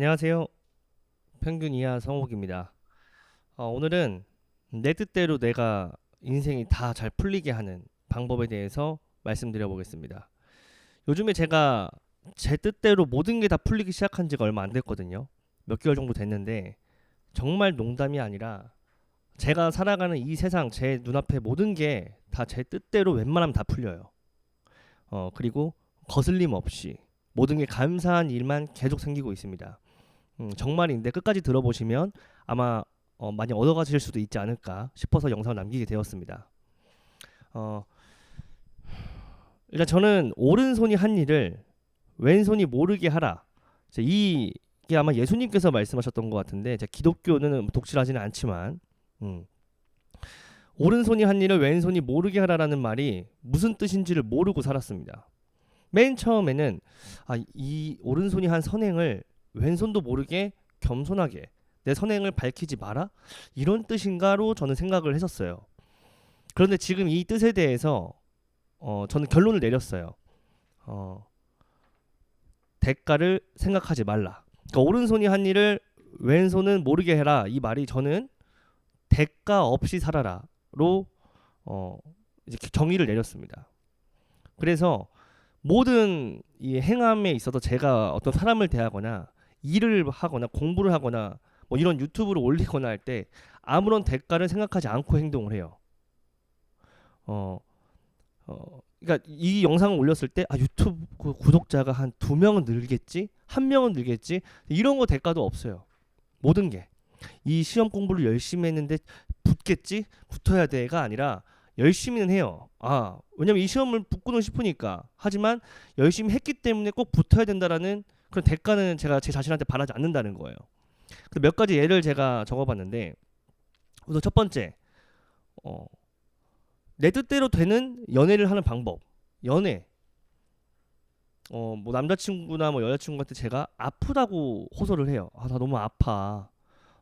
안녕하세요. 평균 이하 성욱입니다. 어, 오늘은 내 뜻대로 내가 인생이 다 잘 풀리게 하는 방법에 대해서 말씀드려 보겠습니다. 요즘에 제가 제 뜻대로 모든 게 다 풀리기 시작한 지가 얼마 안 됐거든요. 몇 개월 정도 됐는데 정말 농담이 아니라 제가 살아가는 이 세상 제 눈앞에 모든 게 다 제 뜻대로 웬만하면 다 풀려요. 어, 그리고 거슬림 없이 모든 게 감사한 일만 계속 생기고 있습니다. 음, 정말인데 끝까지 들어보시면 아마 어, 많이 얻어가실 수도 있지 않을까 싶어서 영상을 남기게 되었습니다. 어, 일단 저는 오른손이 한 일을 왼손이 모르게 하라. 이게 아마 예수님께서 말씀하셨던 것 같은데 제 기독교는 독실하지는 않지만 음, 오른손이 한 일을 왼손이 모르게 하라라는 말이 무슨 뜻인지를 모르고 살았습니다. 맨 처음에는 아, 이 오른손이 한 선행을 왼손도 모르게 겸손하게 내 선행을 밝히지 마라 이런 뜻인가로 저는 생각을 했었어요. 그런데 지금 이 뜻에 대해서 어, 저는 결론을 내렸어요. 어, 대가를 생각하지 말라. 그러니까 오른손이 한 일을 왼손은 모르게 해라. 이 말이 저는 대가 없이 살아라로 어, 이제 정의를 내렸습니다. 그래서 모든 이 행함에 있어서 제가 어떤 사람을 대하거나 일을 하거나 공부를 하거나 뭐 이런 유튜브를 올리거나 할 때 아무런 대가를 생각하지 않고 행동을 해요. 어, 어, 그러니까 이 영상을 올렸을 때 아 유튜브 그 구독자가 한 두 명은 늘겠지, 한 명은 늘겠지 이런 거 대가도 없어요. 모든 게 이 시험 공부를 열심히 했는데 붙겠지, 붙어야 돼가 아니라 열심히는 해요. 아 왜냐면 이 시험을 붙고는 싶으니까 하지만 열심히 했기 때문에 꼭 붙어야 된다라는 그런 대가는 제가 제 자신한테 바라지 않는다는 거예요. 그몇 가지 예를 제가 적어봤는데 우선 첫 번째 어, 내 뜻대로 되는 연애를 하는 방법. 연애. 어 뭐 남자친구나 뭐 여자친구한테 제가 아프다고 호소를 해요. 아 나 너무 아파.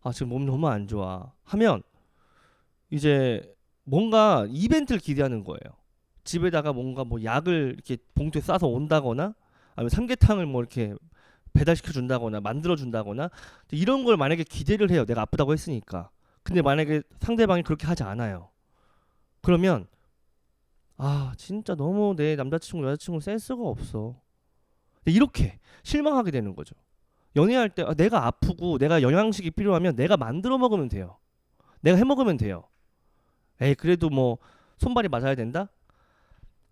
아 지금 몸 너무 안 좋아. 하면 이제 뭔가 이벤트를 기대하는 거예요. 집에다가 뭔가 뭐 약을 이렇게 봉투에 싸서 온다거나 아니면 삼계탕을 뭐 이렇게 배달시켜 준다거나 만들어 준다거나 이런 걸 만약에 기대를 해요. 내가 아프다고 했으니까. 근데 만약에 상대방이 그렇게 하지 않아요. 그러면 아 진짜 너무 내 남자친구 여자친구 센스가 없어. 이렇게 실망하게 되는 거죠. 연애할 때 아, 내가 아프고 내가 영양식이 필요하면 내가 만들어 먹으면 돼요. 내가 해 먹으면 돼요. 에이 그래도 뭐 손발이 맞아야 된다.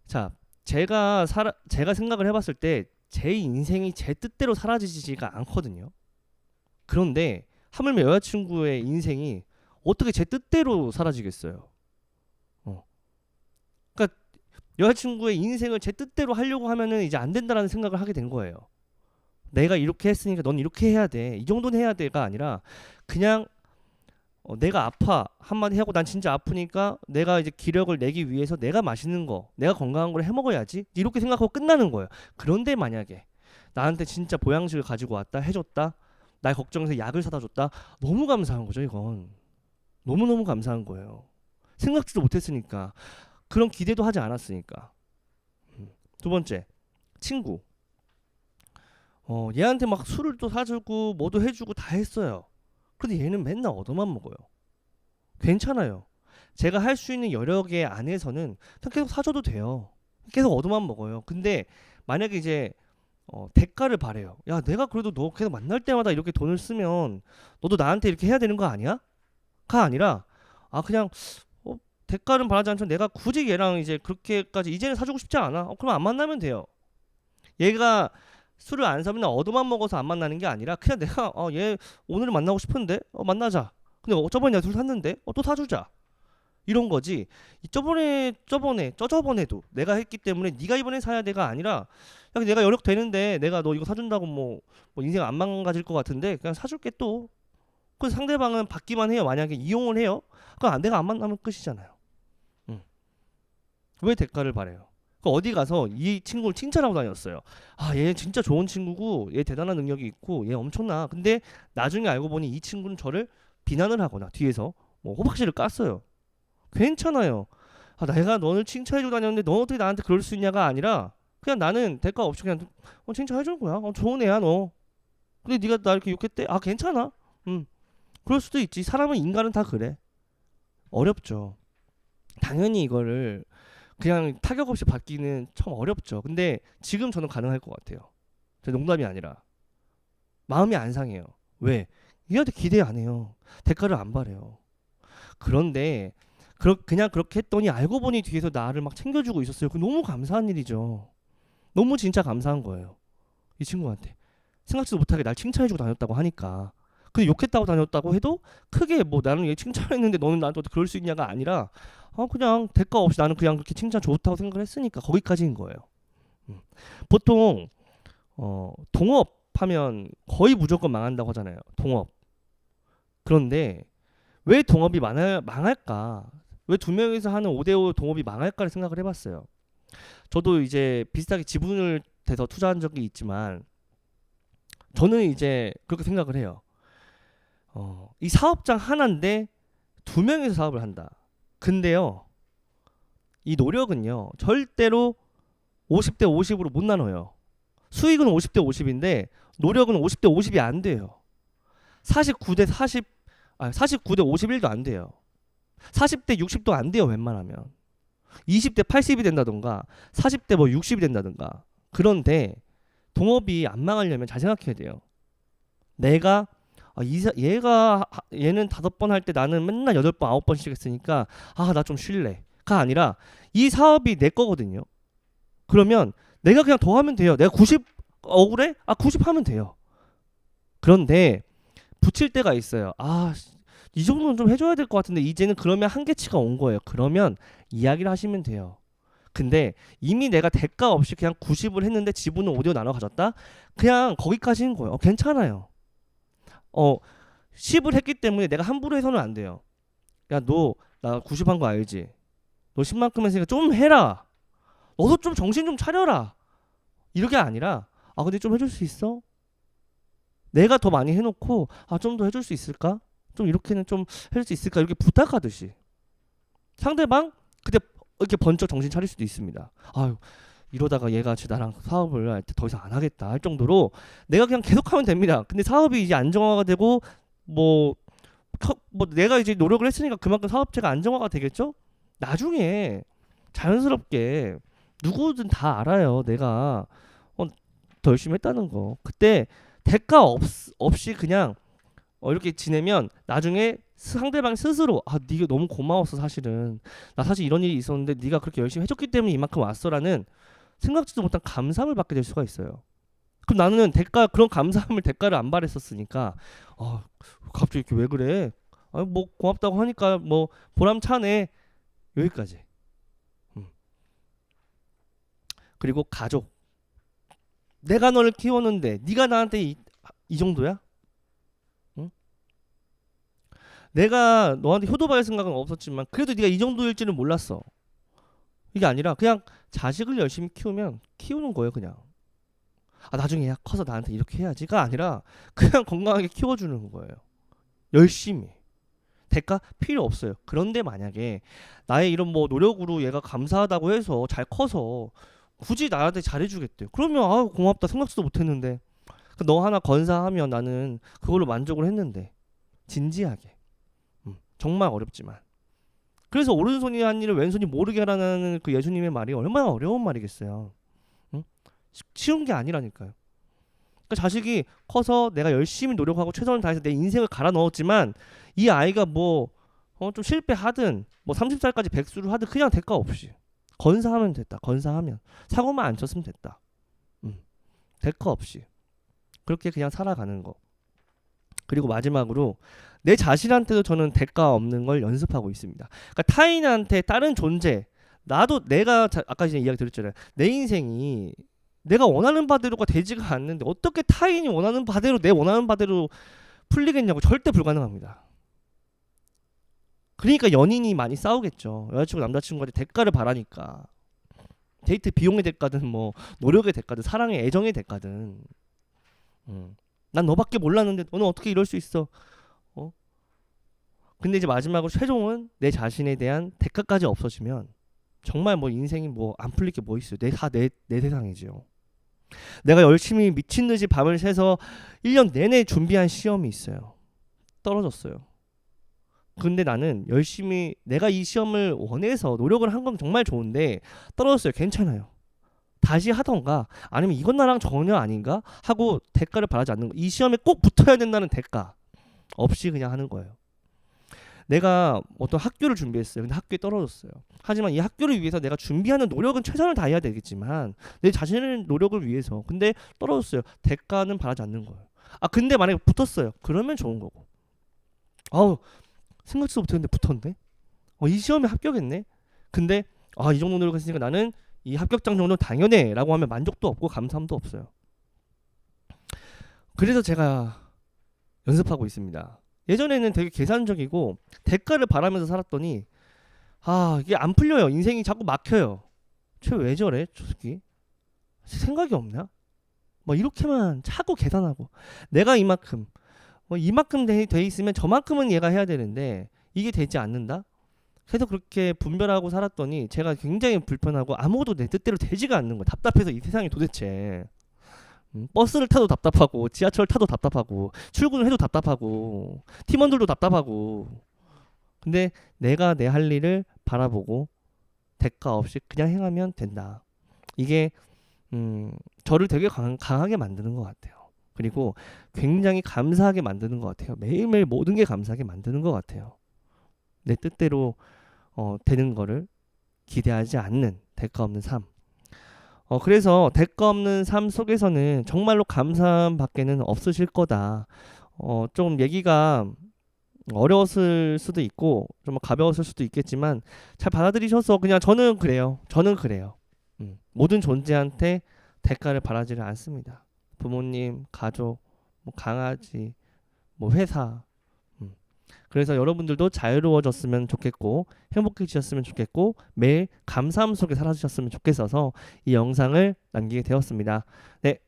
자 제가 살아 제가 생각을 해봤을 때 제 인생이 제 뜻대로 사라지지가 않거든요. 그런데 하물며 여자친구의 인생이 어떻게 제 뜻대로 사라지겠어요? 어. 그러니까 여자친구의 인생을 제 뜻대로 하려고 하면은 이제 안 된다라는 생각을 하게 된 거예요. 내가 이렇게 했으니까 넌 이렇게 해야 돼. 이 정도는 해야 돼가 아니라 그냥 어, 내가 아파 한마디 하고 난 진짜 아프니까 내가 이제 기력을 내기 위해서 내가 맛있는 거, 내가 건강한 걸 해 먹어야지 이렇게 생각하고 끝나는 거예요. 그런데 만약에 나한테 진짜 보양식을 가지고 왔다 해줬다, 날 걱정해서 약을 사다 줬다, 너무 감사한 거죠 이건. 너무 너무 감사한 거예요. 생각지도 못했으니까 그런 기대도 하지 않았으니까. 음. 두 번째 친구. 어 얘한테 막 술을 또 사주고 뭐도 해주고 다 했어요. 근데 얘는 맨날 얻어만 먹어요. 괜찮아요. 제가 할 수 있는 개 안에서는 그냥 계속 사줘도 돼요. 계속 얻어만 먹어요. 근데 만약에 이제 어, 대가를 바래요. 야, 내가 그래도 너 계속 만날 때마다 이렇게 돈을 쓰면 너도 나한테 이렇게 해야 되는 거 아니야? 가 아니라 아 그냥 어, 대가는 바라지 않지만 내가 굳이 얘랑 이제 그렇게까지 이제는 사주고 싶지 않아. 어, 그럼 안 만나면 돼요. 얘가 술을 안 사면 얻어만 먹어서 안 만나는 게 아니라 그냥 내가 어, 얘 오늘은 만나고 싶은데 어, 만나자. 근데 어, 저번에 내가 술 샀는데 어, 또 사주자. 이런 거지. 이 저번에 저번에 저저번에도 내가 했기 때문에 네가 이번에 사야 돼가 아니라 야, 내가 여력 되는데 내가 너 이거 사준다고 뭐, 뭐 인생 안 망가질 것 같은데 그냥 사줄게 또. 그 상대방은 받기만 해요. 만약에 이용을 해요. 그럼 내가 안 만나면 끝이잖아요. 응. 왜 대가를 바래요? 그 어디 가서 이 친구를 칭찬하고 다녔어요. 아, 얘 진짜 좋은 친구고 얘 대단한 능력이 있고 얘 엄청나. 근데 나중에 알고 보니 이 친구는 저를 비난을 하거나 뒤에서 뭐 호박씨를 깠어요. 괜찮아요. 아, 내가 너를 칭찬해주고 다녔는데 너 어떻게 나한테 그럴 수 있냐가 아니라 그냥 나는 대가 없이 그냥 어, 칭찬해주는 거야. 어, 좋은 애야 너. 근데 네가 나 이렇게 욕했대? 아 괜찮아. 음. 그럴 수도 있지. 사람은 인간은 다 그래. 어렵죠. 당연히 이거를 그냥 타격 없이 받기는 참 어렵죠. 근데 지금 저는 가능할 것 같아요. 저 농담이 아니라 마음이 안 상해요. 왜? 얘한테 기대 안 해요. 대가를 안 바래요. 그런데 그러, 그냥 그렇게 했더니 알고 보니 뒤에서 나를 막 챙겨주고 있었어요. 그 너무 감사한 일이죠. 너무 진짜 감사한 거예요. 이 친구한테 생각지도 못하게 날 칭찬해주고 다녔다고 하니까. 근데 욕했다고 다녔다고 해도 크게 뭐 나는 얘 칭찬했는데 너는 나한테 그럴 수 있냐가 아니라 어 그냥 대가 없이 나는 그냥 그렇게 칭찬 좋다고 생각을 했으니까 거기까지인 거예요. 음. 보통 어 동업 하면 거의 무조건 망한다고 하잖아요. 동업. 그런데 왜 동업이 망할, 망할까? 왜 두 명이서 하는 5대5 동업이 망할까를 생각을 해봤어요. 저도 이제 비슷하게 지분을 대서 투자한 적이 있지만 저는 이제 그렇게 생각을 해요. 어, 이 사업장 하나인데 두 명이서 사업을 한다. 근데요, 이 노력은요, 절대로 50대 50으로 못 나눠요. 수익은 50대 50인데 노력은 50대 50이 안 돼요. 49대 40, 아 49대 51도 안 돼요. 40대 60도 안 돼요, 웬만하면. 20대 80이 된다던가 40대 뭐 60이 된다던가. 그런데 동업이 안 망하려면 잘 생각해야 돼요. 내가 아, 이, 사- 얘가 하- 얘는 다섯 번 할 때 나는 맨날 여덟 번 아홉 번씩 했으니까 아 나 좀 쉴래가 아니라 이 사업이 내 거거든요. 그러면 내가 그냥 더 하면 돼요. 내가 90 억울해? 아 90 하면 돼요. 그런데 붙일 때가 있어요. 아, 이 정도는 좀 해줘야 될 것 같은데 이제는 그러면 한계치가 온 거예요. 그러면 이야기를 하시면 돼요. 근데 이미 내가 대가 없이 그냥 90을 했는데 지분을 5대5 나눠 가졌다? 그냥 거기까지인 거예요. 어, 괜찮아요. 어, 10을 했기 때문에 내가 함부로 해서는 안 돼요. 야, 너 나 90한 거 알지? 너 10만큼 했으니까 좀 해라. 너도 좀 정신 좀 차려라. 이렇게 아니라 아 근데 좀 해줄 수 있어? 내가 더 많이 해놓고 아 좀 더 해줄 수 있을까? 좀 이렇게는 좀 해줄 수 있을까? 이렇게 부탁하듯이 상대방 그때 이렇게 번쩍 정신 차릴 수도 있습니다. 아유 이러다가 얘가 진짜 나랑 사업을 할 때 더 이상 안 하겠다 할 정도로 내가 그냥 계속하면 됩니다. 근데 사업이 이제 안정화가 되고 뭐, 커- 뭐 내가 이제 노력을 했으니까 그만큼 사업체가 안정화가 되겠죠? 나중에 자연스럽게 누구든 다 알아요. 내가 어, 더 열심히 했다는 거. 그때 대가 없, 없이 그냥 어, 이렇게 지내면 나중에 상대방 스스로 아 네가 너무 고마웠어 사실은 나 사실 이런 일이 있었는데 네가 그렇게 열심히 해줬기 때문에 이만큼 왔어라는 생각지도 못한 감사함을 받게 될 수가 있어요. 그럼 나는 대가 그런 감사함을 대가를 안 바랬었으니까 아 갑자기 이렇게 왜 그래? 아 뭐 고맙다고 하니까 뭐 보람 차네 여기까지. 음. 그리고 가족. 내가 너를 키웠는데 네가 나한테 이, 이 정도야? 응? 내가 너한테 효도받을 생각은 없었지만 그래도 네가 이 정도일지는 몰랐어. 이게 아니라 그냥 자식을 열심히 키우면 키우는 거예요, 그냥. 아 나중에 야 커서 나한테 이렇게 해야지가 아니라 그냥 건강하게 키워주는 거예요. 열심히. 대가 필요 없어요. 그런데 만약에 나의 이런 뭐 노력으로 얘가 감사하다고 해서 잘 커서 굳이 나한테 잘해주겠대. 그러면 아 고맙다 생각지도 못했는데 그너 하나 건사하면 나는 그걸로 만족을 했는데 진지하게 음, 정말 어렵지만 그래서 오른손이 한 일을 왼손이 모르게 하라는 그 예수님의 말이 얼마나 어려운 말이겠어요. 응? 쉬- 쉬운 게 아니라니까요. 그러니까 자식이 커서 내가 열심히 노력하고 최선을 다해서 내 인생을 갈아 넣었지만 이 아이가 뭐 어, 좀 실패하든 뭐 30살까지 백수를 하든 그냥 대가 없이 건사하면 됐다. 건사하면 사고만 안 쳤으면 됐다. 음. 대가 없이 그렇게 그냥 살아가는 거. 그리고 마지막으로 내 자신한테도 저는 대가 없는 걸 연습하고 있습니다. 그러니까 타인한테 다른 존재 나도 내가 자- 아까 전에 이야기 드렸잖아요. 내 인생이 내가 원하는 바대로가 되지가 않는데 어떻게 타인이 원하는 바대로 내 원하는 바대로 풀리겠냐고 절대 불가능합니다. 그러니까 연인이 많이 싸우겠죠. 여자친구 남자친구한테 대가를 바라니까 데이트 비용의 대가든 뭐 노력의 대가든 사랑의 애정의 대가든 음. 난 너밖에 몰랐는데 너는 어떻게 이럴 수 있어? 어? 근데 이제 마지막으로 최종은 내 자신에 대한 대가까지 없어지면 정말 뭐 인생이 뭐 안 풀릴 게 뭐 있어요. 내 다 내 내 세상이지요. 내가 열심히 미친 듯이 밤을 새서 1년 내내 준비한 시험이 있어요. 떨어졌어요. 근데 나는 열심히 내가 이 시험을 원해서 노력을 한 건 정말 좋은데 떨어졌어요. 괜찮아요. 다시 하던가 아니면 이건 나랑 전혀 아닌가 하고 대가를 바라지 않는 거. 이 시험에 꼭 붙어야 된다는 대가 없이 그냥 하는 거예요. 내가 어떤 학교를 준비했어요. 근데 학교에 떨어졌어요. 하지만 이 학교를 위해서 내가 준비하는 노력은 최선을 다해야 되겠지만 내 자신의 노력을 위해서 근데 떨어졌어요. 대가는 바라지 않는 거예요. 아 근데 만약에 붙었어요. 그러면 좋은 거고. 아우 생각지도 못했는데 붙었네. 어, 이 시험에 합격했네. 근데 아 이 정도 노력했으니까 나는 이 합격장 정도 당연해라고 하면 만족도 없고 감사함도 없어요. 그래서 제가 연습하고 있습니다. 예전에는 되게 계산적이고 대가를 바라면서 살았더니 아 이게 안 풀려요. 인생이 자꾸 막혀요. 쟤 왜 저래? 저 새끼 생각이 없나? 뭐 이렇게만 자꾸 계산하고 내가 이만큼 뭐 이만큼 돼, 돼 있으면 저만큼은 얘가 해야 되는데 이게 되지 않는다? 그래서 그렇게 분별하고 살았더니 제가 굉장히 불편하고 아무것도 내 뜻대로 되지가 않는 거예요. 답답해서 이 세상이 도대체 음, 버스를 타도 답답하고 지하철 타도 답답하고 출근을 해도 답답하고 팀원들도 답답하고 근데 내가 내 할 일을 바라보고 대가 없이 그냥 행하면 된다. 이게 음, 저를 되게 강, 강하게 만드는 것 같아요. 그리고 굉장히 감사하게 만드는 것 같아요. 매일매일 모든 게 감사하게 만드는 것 같아요. 내 뜻대로 어, 되는 거를 기대하지 않는 대가 없는 삶. 어, 그래서 대가 없는 삶 속에서는 정말로 감사함 밖에는 없으실 거다. 어, 좀 얘기가 어려웠을 수도 있고 좀 가벼웠을 수도 있겠지만 잘 받아들이셔서 그냥 저는 그래요. 저는 그래요. 음, 모든 존재한테 대가를 바라지를 않습니다. 부모님, 가족, 뭐 강아지, 뭐 회사. 음. 그래서 여러분들도 자유로워졌으면 좋겠고 행복해지셨으면 좋겠고 매일 감사함 속에 살아주셨으면 좋겠어서 이 영상을 남기게 되었습니다. 네,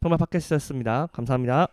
평말 팟캐스트였습니다. 감사합니다.